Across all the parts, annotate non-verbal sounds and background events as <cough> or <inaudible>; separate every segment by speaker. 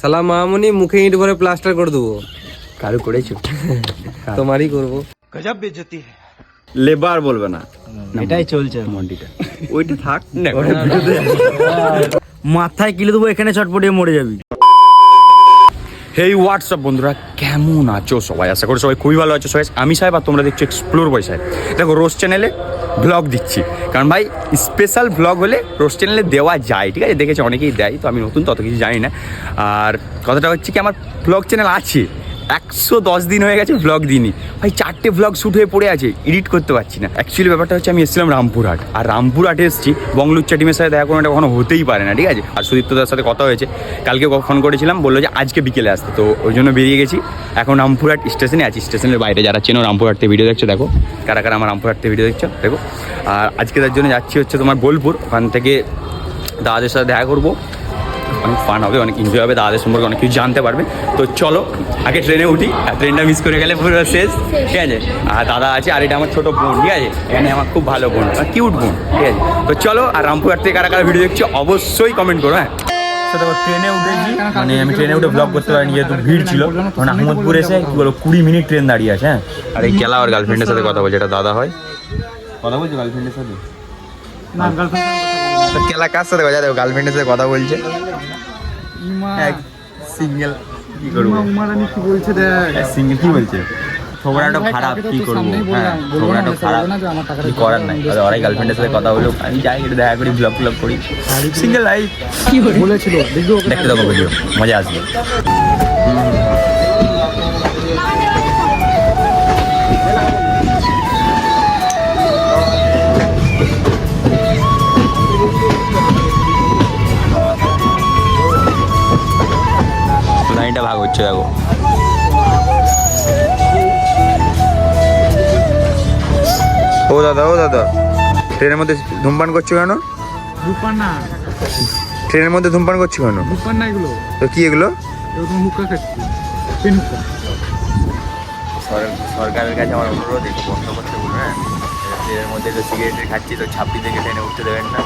Speaker 1: সালা মামুনি মুখে ইট ভরে প্লাস্টার করে দেবো।
Speaker 2: কারও করেছ? <laughs>
Speaker 1: তোমারই করব।
Speaker 2: লেবার বলবে না।
Speaker 3: এটাই চলছে
Speaker 2: মন্ডিটা। ওইটা থাক <laughs> <laughs>
Speaker 3: মাথায় কিলে দেবো এখানে চটপটিয়ে মরে যাবি।
Speaker 2: হেই হোয়াটসঅ্যাপ বন্ধুরা? কেমন আছো সবাই? আশা করি সবাই খুবই ভালো আছো। সবাই আমি সাহেব আর তোমরা দেখছ এক্সপ্লোর বয় সাহেব। দেখো রোজ চ্যানেলে ব্লগ দিচ্ছি। কারণ ভাই স্পেশাল ব্লগ হলে রোজ চ্যানেলে দেওয়া যায়, ঠিক আছে? দেখেছি, অনেকেই দেয়, তো আমি নতুন তত কিছু জানি না। আর কথাটা হচ্ছে কি, আমার ব্লগ চ্যানেল আছে। একশো দশ দিন হয়ে গেছে ব্লগ দিনই ভাই, চারটে ব্লগ শ্যুট হয়ে পড়ে আছে এডিট করতে পারছি না। অ্যাকচুয়ালি ব্যাপারটা হচ্ছে আমি এসেছিলাম রামপুরহাট। আর রামপুরহাটে এসেছি বংলুচ্চা টিমের সাথে দেখা কোনো কখনো হতেই পারে না, ঠিক আছে? আর সুদীপ্তদার সাথে কথা হয়েছে। কালকে ফোন করেছিলাম, বলল যে আজকে বিকেলে আসতে। তো ওই জন্য বেরিয়ে গেছি। এখন রামপুরহাট স্টেশনে আছি স্টেশনের বাইরে। যারা চেনো রামপুরহাট থেকে ভিডিও দেখছ, দেখো। কারা কারা আমার রামপুরহাট থেকে ভিডিও দেখছ, দেখো। আর আজকে তার জন্য যাচ্ছি হচ্ছে তোমার বোলপুর। ওখান থেকে দাদাদের সাথে দেখা করব। অনেক ফান হবে অনেক এনজয় হবে দাদাদের সম্পর্কে অনেক কিছু জানতে পারবে। তো চলো আগে ট্রেনে উঠি আর ট্রেনটা মিস করে গেলে পুরো শেষ ঠিক আছে? আর দাদা আছে আর এটা আমার ছোটো বোন ঠিক আছে? এখানে আমার খুব ভালো বোন কিউট বোন ঠিক আছে? তো চলো আর রামপুরহাট থেকে কারা কারা ভিডিও দেখছি অবশ্যই কমেন্ট করো হ্যাঁ? ট্রেনে উঠেছি মানে আমি ট্রেনে উঠে ব্লগ করতে পারিনি যেহেতু ভিড় ছিল। কারণ আহমদপুর এসে কি বলো কুড়ি মিনিট ট্রেন দাঁড়িয়ে আছে হ্যাঁ? আর এই গেলা আর গার্লফ্রেন্ডের সাথে কথা বলছে এটা দাদা হয়? কথা বলছো গার্লফ্রেন্ডের সাথে? তো কেলা কার সাথে কথা দেখো গার্লফ্রেন্ডের সাথে কথা বলছে। সিঙ্গেল কি করব?
Speaker 4: কি বলছে দেখ?
Speaker 2: সিঙ্গেল কি বলছে? ছোকরাটা খারাপ কি করব? হ্যাঁ খারাপ। কি করার নাই? তাহলে ওরাই গার্লফ্রেন্ডের সাথে কথা বলো আমি যাই একটু দেখা করি ব্লগ ব্লগ করি। সিঙ্গেল লাইফ
Speaker 4: বলেছিল দেখবি ওকে
Speaker 2: দেখতে থাকো ভিডিও মজা আসবে। লাইনটা ভাগ হচ্ছে দেখো। ও দাদা ও দাদা ট্রেনের মধ্যে ধূমপান করছ কেন?
Speaker 4: রূপার না।
Speaker 2: ট্রেনের মধ্যে ধূমপান করছ কেন?
Speaker 4: রূপার না এগুলো।
Speaker 2: তো কি এগুলো?
Speaker 4: হুক্কা খাচ্ছি। পেন হুক্কা।
Speaker 2: সরকারের কাছে আমার অনুরোধ একটু বন্ধ করতে বলুন হ্যাঁ? ট্রেনের মধ্যে তো সিগারেট খাচ্ছি তো ছাব্বি থেকে ট্রেনে উঠতে দেবেন না।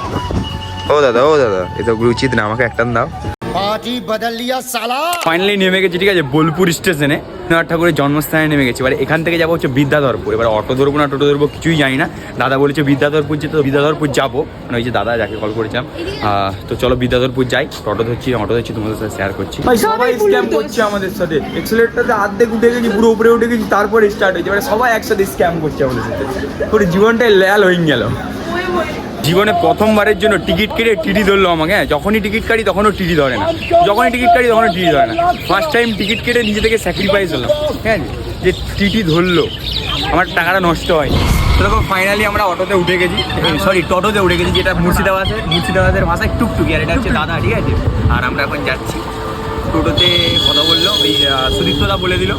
Speaker 2: ও দাদা ও দাদা এ তো উচিত না আমাকে একটা দাও। ফাইনালি নেমে গেছি ঠিক আছে? বোলপুর স্টেশনে রবীন্দ্রনাথ ঠাকুরের জন্মস্থানে নেমে গেছি। এবার এখান থেকে যাব হচ্ছে বিদ্যাধরপুর। এবার অটো ধরবো না টোটো ধরবো কিছুই জানি না। দাদা বলেছে বিদ্যাধরপুর যেতে তো বিদ্যাধরপুর যাব। মানে ওই যে দাদা যাকে কল করেছিলাম। তো চলো বিদ্যাধরপুর যাই। টোটো ধরছি অটো ধরছি তোমাদের সাথে শেয়ার করছি। সবাই স্ক্যাম করছে আমাদের সাথে। এক্সেলেটরটাতে অর্ধেক উঠে গেছি পুরো উপরে উঠে গেছি তারপরে স্টার্ট হয়েছে। এবার সবাই একসাথে স্ক্যাম করছে আমাদের সাথে। পুরো জীবনটাই ল্যাল হয়ে গেল। জীবনে প্রথমবারের জন্য টিকিট কেটে টিটি ধরলো আমাকে হ্যাঁ যখনই টিকিট কাটি তখনও টিটি ধরে না। যখনই টিকিট কাটি তখনও টিটি ধরে না। ফার্স্ট টাইম টিকিট কেটে নিজে থেকে স্যাক্রিফাইস হলাম ঠিক আছে? যে টিটি ধরলো আমার টাকাটা নষ্ট হয়নি। তো ফাইনালি আমরা অটোতে উঠে গেছি সরি টোটোতে উঠে গেছি যেটা মুর্শিদাবাদের মুর্শিদাবাদের ভাষায় টুকটুকি আর এটা হচ্ছে দাদা ঠিক আছে? আর আমরা এখন যাচ্ছি। টোটোতে কথা বলল ওই সুদীপ্তদা বলে দিল।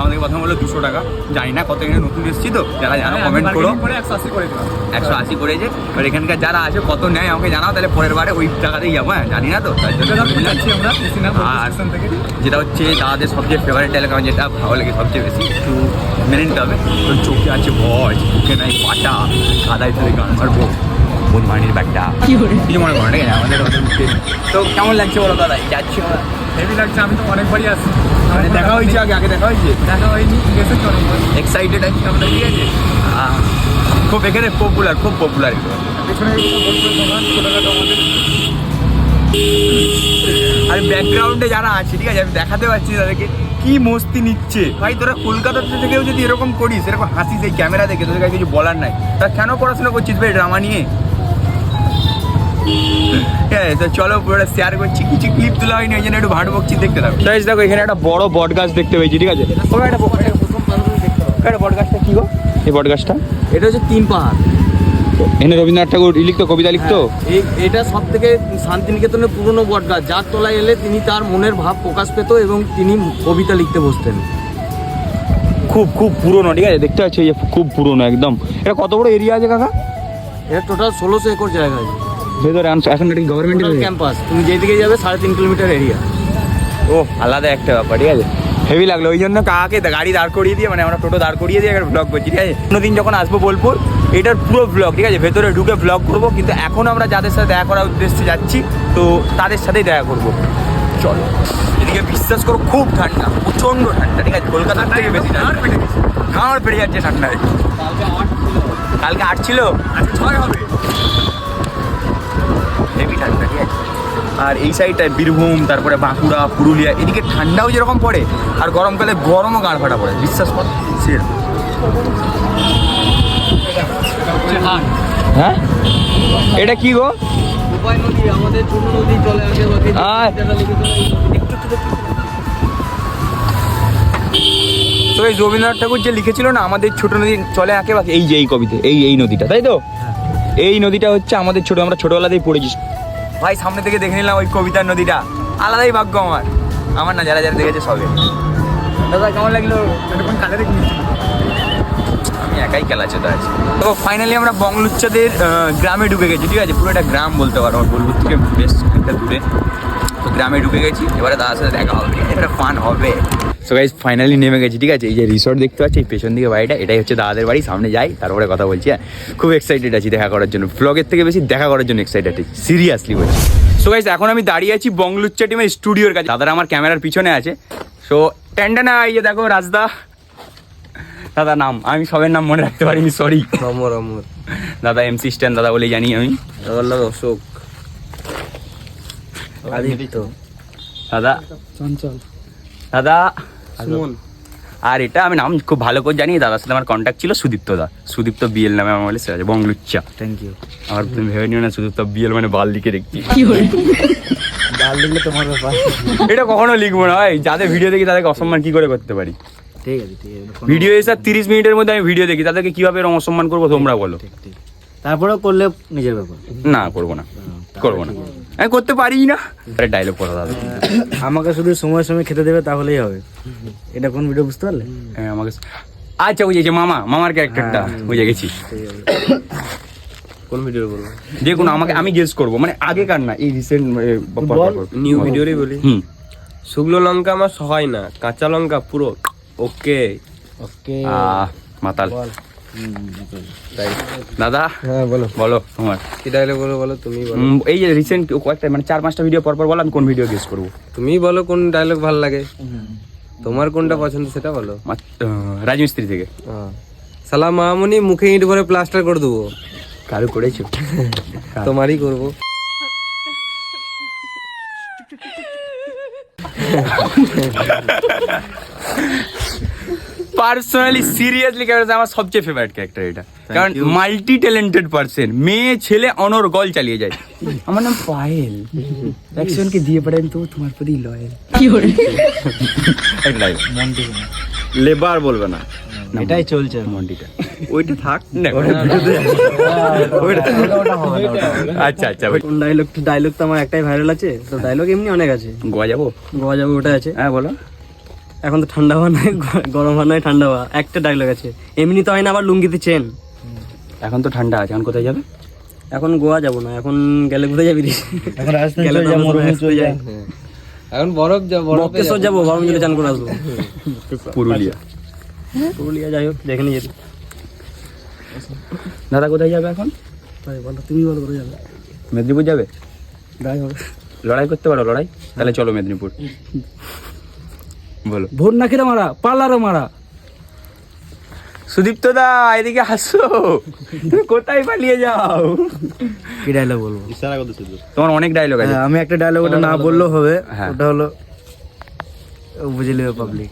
Speaker 2: আমাদের কথা বলল দুশো টাকা। জানি না কত এখানে নতুন এসেছি তো যারা জানো কমেন্ট করো।
Speaker 4: একশো আশি করে
Speaker 2: একশো আশি করেছে। এবার এখানকার যারা আছে কত নেয় আমাকে জানাও তাহলে পরের বারে ওই টাকাতেই যাব হ্যাঁ জানি না তো তার জন্য আর যেটা হচ্ছে দাদাদের সবচেয়ে ফেভারিট এলাকা যেটা ভালো লাগে সবচেয়ে বেশি একটু মেনে নিতে হবে। চোখে আছে ভয় মুখে নাই পাটা কাদায় তুলে গান পারব বনমানির ব্যাগটা। কিছু মনে করো ঠিক আছে? আমাদের তো কেমন লাগছে বলো দাদা? যাচ্ছি আমরা।
Speaker 4: হেভি লাগছে আমি তো অনেকবারই আসছি।
Speaker 2: মানে দেখা হয়েছে আগে আগে দেখা হয়েছে?
Speaker 4: দেখা হয়নি গেছে অনেকবার।
Speaker 2: এক্সাইটেড আছি আমরা ঠিক আছে? খুব এখানে পপুলার খুব পপুলার
Speaker 4: পেছনে বলব আমাদের।
Speaker 2: আর ব্যাকগ্রাউন্ডে যারা আছে ঠিক আছে? আমি দেখাতে পারছি তাদেরকে। কি মস্তি নিচ্ছে? ভাই তোরা কলকাতাতে থেকেও যদি এরকম করিস এরকম হাসিস এই ক্যামেরা দেখে তোদের কাছে কিছু বলার নাই। তা কেন পড়াশোনা করছিস ভাই ড্রামা নিয়ে? আছে তো চলো পুরোটা শেয়ার করছি। কিছু ক্লিপ তোলা হয়নি ওই জন্য একটু ভাট বকছি দেখতে থাকো। গাইস দেখো এখানে একটা বড় বট গাছ দেখতে পেয়েছি ঠিক আছে? ওটা একটা একটা বট গাছটা কি গো? এই বট গাছটা?
Speaker 1: এটা হচ্ছে তিন পাহাড়।
Speaker 2: এখানে রবীন্দ্রনাথ ঠাকুর লিখতো কবিতা লিখতো?
Speaker 1: এই এটা সব থেকে শান্তিনিকেতনের পুরনো বট গাছ। যার তলায় এলে তিনি তার মনের ভাব প্রকাশ পেত এবং তিনি কবিতা লিখতে বসতেন।
Speaker 2: খুব খুব পুরনো ঠিক আছে? দেখতে পাচ্ছি যে খুব পুরনো একদম। এটা কত বড় এরিয়া আছে কাকা?
Speaker 1: এটা টোটাল ষোলোশো একর জায়গা আছে।
Speaker 2: ভেতরে আনছো এখন এটা গভর্নমেন্টের
Speaker 1: ক্যাম্পাস তুমি যেদিকে যাবে সাড়ে তিন কিলোমিটার এরিয়া
Speaker 2: ও আলাদা একটা ব্যাপার ঠিক আছে? হেভি লাগল ওই জন্য কাকাকে দা- গাড়ি দাঁড় করিয়ে দিয়ে মানে আমরা টোটো দাঁড় করিয়ে দিয়ে একটা ব্লগ করছি ঠিক আছে? অন্যদিন যখন আসব বোলপুর এটার পুরো ব্লগ ঠিক আছে? ভেতরে ঢুকে ব্লগ করব কিন্তু এখন আমরা যাদের সাথে দেখা করার উদ্দেশ্যে যাচ্ছি তো তাদের সাথেই দেখা করব। চলো এদিকে বিশ্বাস করো খুব ঠান্ডা প্রচণ্ড ঠান্ডা ঠিক আছে? কলকাতার থেকে বেশি ঠান্ডা। ঘাড় পেড়ে যাচ্ছে ঠান্ডায়। কালকে আট ছিল? আজকে ছয় হবে। আর এই সাইডটায় বীরভূম তারপরে বাঁকুড়া পুরুলিয়া এদিকে ঠান্ডাও যেরকম পড়ে আর গরমকালে গরমও গাঁড় ফাটা পড়ে বিশ্বাস কর সেরকম। হ্যাঁ? এটা কি গো? তো এই রবীন্দ্রনাথ ঠাকুর যে লিখেছিল না আমাদের ছোট নদী চলে আঁকে বাকি এই যে এই কবিতে এই এই নদীটা তাই তো? এই নদীটা হচ্ছে আমাদের ছোট আমরা ছোটবেলাতেই পড়েছি। ভাই, সামনে থেকে দেখে নিলাম ওই কবিতার নদীটা। আলাদাই ভাগ্য আমার। আমার না, যারা যারা দেখেছে সবে। দাদা, কেমন লাগল?
Speaker 4: এরকম দেখি
Speaker 2: আমি একাই খেলা তো আছি। তো ফাইনালি আমরা বংলুচ্চাদের গ্রামে ঢুকে গেছি, ঠিক আছে? পুরো একটা গ্রাম বলতে পারো বোলপুর থেকে বেশ একটা দূরে। তো গ্রামে ঢুকে গেছি এবারে দাদার সাথে দেখা হবে। এবারে ফান হবে। সো গাইজ ফাইনালি নেমে গেছি ঠিক আছে? এই যে রিসর্ট দেখতে পাচ্ছি এই পেছন দিকে বাড়িটা এটাই হচ্ছে দাদাদের বাড়ি সামনে যাই তারপরে কথা বলছি হ্যাঁ? খুব এক্সাইটেড আছি দেখা করার জন্য। ব্লগের থেকে বেশি দেখা করার জন্য এক্সাইটেড আছি সিরিয়াসলি বলছি। সো গাইজ এখন আমি দাঁড়িয়ে আছি বংলুচ্চা টিমের স্টুডিওর কাছে। দাদারা আমার ক্যামেরার পিছনে আছে। সো ট্যান্ডানা এই যে দেখো রাজদা। দাদা নাম আমি সবের নাম মনে রাখতে পারিনি সরি
Speaker 1: অমর অমর
Speaker 2: দাদা এমসি স্ট্যান্ড দাদা বলে জানি আমি।
Speaker 1: আমার নাম অশোক। আদিত্য।
Speaker 2: দাদা।
Speaker 4: চঞ্চল।
Speaker 2: দাদা।
Speaker 1: সুমন।
Speaker 2: আর এটা আমি নাম খুব ভালো করে জানি দাদার সাথে আমার কন্ট্যাক্ট ছিল সুদীপ্ত দা। সুদীপ্ত বিএল নামে আমার বলে সে আছে বংলুচ্চা
Speaker 3: থ্যাংক ইউ
Speaker 2: আমার তুমি ভেবে নিও না সুদীপ্ত বিএল মানে বাল লিখে দেখছি
Speaker 3: লিখলে তোমার ব্যাপার।
Speaker 2: এটা কখনো লিখব না ভাই যাদের ভিডিও দেখি তাদেরকে অসম্মান কি করে করতে পারি?
Speaker 3: ঠিক আছে ঠিক আছে
Speaker 2: ভিডিও এসে তিরিশ মিনিটের মধ্যে আমি ভিডিও দেখি তাদেরকে কীভাবে এরকম অসম্মান করব তোমরা বলো।
Speaker 3: ঠিক ঠিক তারপরেও করলে নিজের ব্যাপার।
Speaker 2: না করব না। করব না। আমি করতে পারি না। ডায়লগ করো দাদা।
Speaker 3: আমাকে শুধু সময় সময় খেতে দেবে তাহলেই হবে। এটা কোন ভিডিও বুঝতে পারলে?
Speaker 2: হ্যাঁ, আমাকে আচ্ছা বুঝেছি মামা মামার ক্যারেক্টারটা বুঝে গেছি।
Speaker 1: কোন ভিডিও বলব?
Speaker 2: যে কোনো আমাকে আমি গেস করব। মানে আগেকার না এই রিসেন্ট
Speaker 1: নিউ ভিডিওরই বলি।
Speaker 2: হুম।
Speaker 1: শুকনো লঙ্কা আমার সহায় না কাঁচা লঙ্কা পুরো। ওকে
Speaker 3: ওকে
Speaker 2: আহ, মাতাল। দাদা?
Speaker 1: হ্যাঁ বলো।
Speaker 2: বলো তোমার।
Speaker 1: কি ডায়লগ বলো বলো তুমি বলো।
Speaker 2: এই যে রিসেন্ট কয়েকটা মানে চার পাঁচটা ভিডিও পর পর বলো আমি কোন ভিডিও গেস করব?
Speaker 1: তুমি বলো কোন ডায়লগ ভালো লাগে। তোমার কোনটা পছন্দ সেটা বলো।
Speaker 2: রাজমিস্ত্রি থেকে।
Speaker 1: সালা মামুনি মুখে ইট ভরে প্লাস্টার করে দেবো।
Speaker 2: কারও করেছ? <laughs>
Speaker 1: তোমারই করব। <laughs>
Speaker 2: পার্সোনালি সিরিয়াসলি ক্যারেক্টার আমার সবচেয়ে ফেভারিট ক্যারেক্টার এটা। কারণ মাল্টি ট্যালেন্টেড পার্সন মেয়ে ছেলে অনর্গল চালিয়ে যায়। আমার নাম পায়েল। একজনকে দিয়ে পারেন তো তোমার প্রতি লয়াল লেবার বলবে না।
Speaker 3: এটাই চলছে।
Speaker 2: মন্ডিটা ওইটা থাক না। আচ্ছা আচ্ছা ওই-
Speaker 3: কোন ডায়লগ ডায়লগ তো আমার একটাই ভাইরাল আছে তো ডায়লগ এমনি অনেক আছে।
Speaker 2: গোয়া যাব?
Speaker 3: গোয়া যাব ওটা আছে।
Speaker 2: হ্যাঁ বলো।
Speaker 3: এখন তো ঠান্ডা হওয়া নাই গরম হওয়া নাই ঠান্ডা হওয়া। একটা ডায়লগ আছে এমনি তো হয় না আবার লুঙ্গিতে চেন।
Speaker 2: এখন তো ঠান্ডা আছে এখন কোথায় যাবে?
Speaker 3: এখন গোয়া যাব না এখন গেলে কোথায় যাবি রে? গেলে যাই।
Speaker 1: এখন বরফ যা বরফ
Speaker 3: বক্রেশ্বর যাব। গরম জলে চান করে আসব।
Speaker 2: পুরুলিয়া।
Speaker 3: পুরুলিয়া যাই হোক দেখে নিয়ে যেতে।
Speaker 2: দাদা কোথায় যাবে এখন?
Speaker 3: তাই বলো তুমি বলো করে যাবে?
Speaker 2: মেদিনীপুর যাবে?
Speaker 3: যাই হোক।
Speaker 2: লড়াই করতে পারো লড়াই? তাহলে চলো মেদিনীপুর। বলো।
Speaker 3: ভোট না খেতে মারা পার্লারও মারা।
Speaker 2: সুদীপ্ত দা এদিকে আসো। তুমি কোথায় পালিয়ে যাও?
Speaker 3: কি ডায়লগ বলব?
Speaker 2: তোমার অনেক ডায়লগ আছে।
Speaker 3: হ্যাঁ, আমি একটা ডায়লগ ওটা না বললেও হবে।
Speaker 2: হ্যাঁ।
Speaker 3: ওটা হলো ও বুঝে নেবে পাবলিক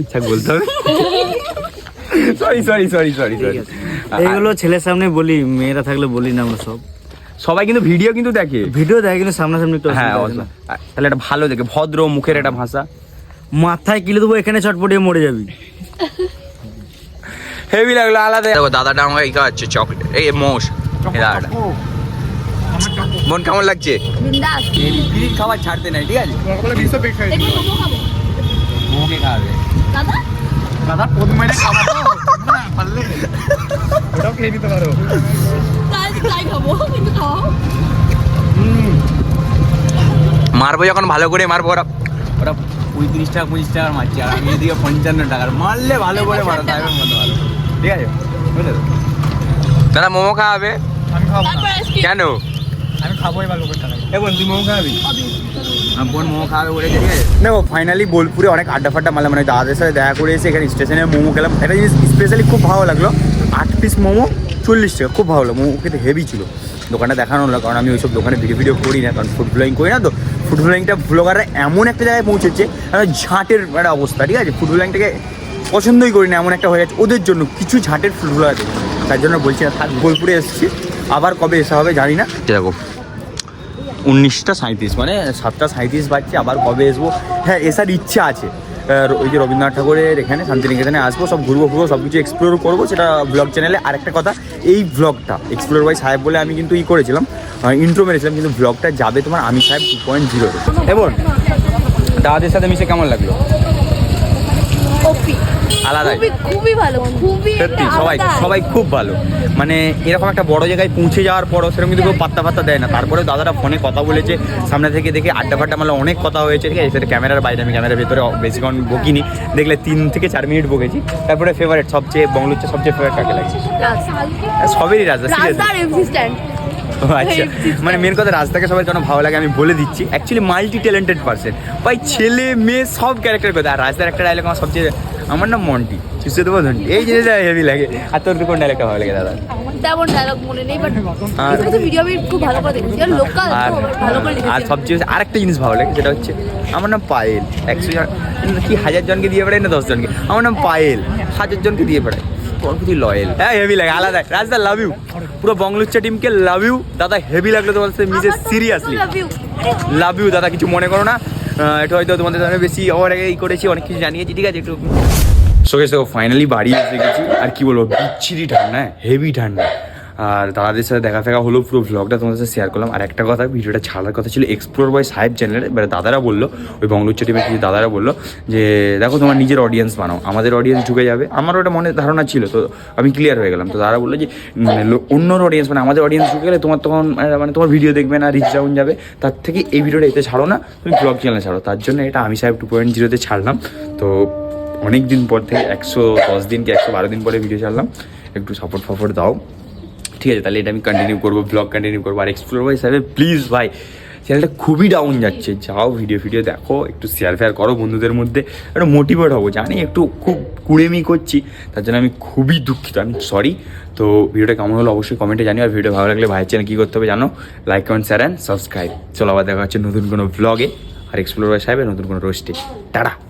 Speaker 2: আচ্ছা বলতে হবে। Sorry sorry sorry sorry sorry
Speaker 3: এইগুলো ছেলের সামনে বলি মেয়েরা থাকলে বলি না আমরা সব।
Speaker 2: সবাই কিন্তু ভিডিও কিন্তু দেখে।
Speaker 3: ভিডিও দেখে কিন্তু সামনাসামনি একটু
Speaker 2: হ্যাঁ। তাহলে এটা ভালো দেখে ভদ্র মুখের একটা ভাষা।
Speaker 3: মাথায় কিলে দেবো এখানে চটপটিয়ে মরে যাবি।
Speaker 2: হেভি লাগল আলাদা। দেখো দাদাটা আমাকে এই খাওয়াচ্ছে চকলেট এই মোষ এই দাদাটা। মন কেমন লাগছে? খাবার ছাড়তে নাই ঠিক আছে?
Speaker 5: খাব।
Speaker 2: মোকে
Speaker 5: দাদা?
Speaker 4: দাদা পদ মাইনে খাওয়া তো। না পারলে। ওটাও খেয়ে নিতে পারো।
Speaker 5: তাই তাই খাব কিন্তু
Speaker 2: মারবো যখন ভালো করে মারবো ওরা। ওরা পঁয়ত্রিশ টাকা পঁচিশ টাকার মারছে আর আমি এদিকে পঞ্চান্ন টাকার মারলে ভালো করে মারো সাহেবের মতো ভালো ঠিক আছে? বুঝলে? তো? দাদা মোমো খাওয়াবে
Speaker 4: আমি খাব
Speaker 2: কেন?
Speaker 4: আমি খাব এবার লোকের টাকা
Speaker 2: এবং তুই মোমো খাবি? বোন মোমো খাবে বলেছে ঠিক আছে? দেখো ফাইনালি বোলপুরে অনেক আড্ডা ফাড্ডা মারলাম মানে দাদাদের সাথে দেখা করে এসে এখানে স্টেশনে মোমো খেলাম। একটা জিনিস স্পেশালি খুব ভালো লাগল আট পিস মোমো চল্লিশ টাকা খুব ভালো লাগল মোমো খেতে হেভি ছিল। দোকানটা দেখানো হলো কারণ আমি ওইসব দোকানে ভিডিও ভিডিও করি না কারণ ফুড ব্লগিং করি না তো। ফুড ব্লগিংটা ব্লগাররা এমন একটা জায়গায় পৌঁছেছে ঝাঁটের একটা অবস্থা ঠিক আছে? ফুড ব্লগিংটাকে পছন্দই করি না এমন একটা হয়ে যাচ্ছে ওদের জন্য কিছু ঝাঁটের ফুড ব্লগার আছে। তার জন্য বলছি না থাক বোলপুরে এসেছি। আবার কবে এসা হবে জানি না। দেখো উনিশটা সাঁত্রিশ মানে সাতটা সাঁত্রিশ বাজছে আবার কবে আসব? হ্যাঁ এসার ইচ্ছা আছে। ওই যে রবীন্দ্রনাথ ঠাকুরের এখানে, শান্তিনিকেতনে আসব, সব ঘুরবো ঘুরবো সব কিছু এক্সপ্লোর করব। সেটা ব্লগ চ্যানেলে আরেকটা কথা, এই ব্লগটা এক্সপ্লোর বাই সাহেব বলে আমি কিন্তু ই করেছিলাম ইন্ট্রো মেরেছিলাম, কিন্তু ব্লগটা যাবে তোমার আমি সাহেব টু পয়েন্ট জিরো এবং দাদাদের সাথে মিশে কেমন লাগল? আলাদাই।
Speaker 5: খুবই ভালো খুবই
Speaker 2: সত্যি সবাই সবাই খুব ভালো। মানে এরকম একটা বড় জায়গায় পৌঁছে যাওয়ার পরও সেরকম কিন্তু কেউ পাত্তা পাত্তা দেয় না। তারপরে দাদারা ফোনে কথা বলেছে সামনে থেকে দেখে আড্ডা ফাড্ডা মানে অনেক কথা হয়েছে ঠিক আছে? সেটা ক্যামেরার বাইরে আমি ক্যামেরার ভেতরে বেশিক্ষণ বকিনি। দেখলে তিন থেকে চার মিনিট বকেছি। তারপরে ফেভারিট সবচেয়ে বংলুচ্ছে সবচেয়ে ফেভারিট কাকে লাগছে সবেরই রাজা আচ্ছা। মানে মেন কথা রাজদাকে সবার কেন ভালো লাগে আমি বলে দিচ্ছি। অ্যাকচুয়ালি মাল্টি ট্যালেন্টেড পার্সন ভাই ছেলে মেয়ে সব ক্যারেক্টার কথা আর রাজদার একটা ডায়লগ আমার সবচেয়ে আমার নাম মন্টি। দেবো ধন্টি এই জিনিসটা হেভি লাগে। আর তোর কোন ডায়লগটা ভালো লাগে দাদা?
Speaker 5: তেমন ডায়লগ মনে নেই বাট
Speaker 2: আর-
Speaker 5: কিছু কিছু ভিডিও আমি খুব ভালো করে দেখেছি। আর লোকাল
Speaker 2: আর
Speaker 5: ভালো করে
Speaker 2: আর সবচেয়ে আরেকটা জিনিস ভালো লাগে সেটা হচ্ছে আমার নাম পায়েল। একশো জন কি হাজার জনকে দিয়ে বেড়াই না দশ জনকে? আমার নাম পায়েল। হাজার জনকে দিয়ে বেড়াই তোর প্রতি লয়েল হ্যাঁ হেভি লাগে। আলাদা। রাজদা লাভ ইউ পুরো বংলুচ্চা টিমকে লাভ ইউ দাদা হেভি লাগল তোমার সাথে মিজে সিরিয়াসলি লাভ ইউ দাদা কিছু মনে করো না। এটা হয়তো তোমাদের সামনে বেশি ওভার আগে করেছি, অনেক কিছু জানিয়েছি, ঠিক আছে, একটু। সো দেখো ফাইনালি বাড়ি এসে গেছি। আর কি বলব, বিচ্ছিরি ঠান্ডা হেভি ঠান্ডা। আর দাদাদের সাথে দেখা ফেকা হলো পুরো ভ্লগটা তোমাদের সাথে শেয়ার করলাম। আর একটা কথা, ভিডিওটা ছাড়ার কথা ছিল এক্সপ্লোর বাই সাহেব চ্যানেলে এবার দাদারা বলল, ওই বংলুচ্চ টিমের কিছু দাদারা বলল যে, দেখো তোমার নিজের অডিয়েন্স বানাও, আমাদের অডিয়েন্স ঢুকে যাবে। আমার ওটা মনে ধারণা ছিল, তো আমি ক্লিয়ার হয়ে গেলাম। তো তারা বলল যে অন্যর অডিয়েন্স মানে আমাদের অডিয়েন্স ঢুকে গেলে তোমার তখন মানে তোমার ভিডিও দেখবে না রিচ ডাউন যাবে। তার থেকে এই ভিডিওটা এতে ছাড়ো না, তুমি ব্লগ চ্যানেলে ছাড়ো। তার জন্য এটা আমি সাহেব টু পয়েন্ট জিরোতে ছাড়লাম। তো অনেক দিন পর থেকে একশো দশ দিন কি একশো বারো দিন পরে ভিডিও ছাড়লাম। একটু সাপোর্ট ফাপোর্ট দাও। ঠিক আছে, তাহলে এটা আমি কন্টিনিউ করব ব্লগ কন্টিনিউ করব। আর এক্সপ্লোর ভাই হিসাবে প্লিজ ভাই চ্যানেলটা খুবই ডাউন যাচ্ছে। যাও ভিডিও ফিডিও দেখো, একটু শেয়ার ফেয়ার করো বন্ধুদের মধ্যে, একটু মোটিভেট হব। জানি একটু খুব কুড়েমি করছি, তার জন্য আমি খুবই দুঃখিত আমি সরি তো ভিডিওটা কেমন হলো অবশ্যই কমেন্টে জানিও, আর ভিডিও ভালো লাগলে ভাইয়ের চ্যানেল কী করতে হবে জানো? Like comment share and subscribe চলো আবার দেখা হচ্ছে নতুন কোনো ব্লগে আর এক্সপ্লোর ভাই সাহেবের নতুন কোনো রোস্টে টাটা।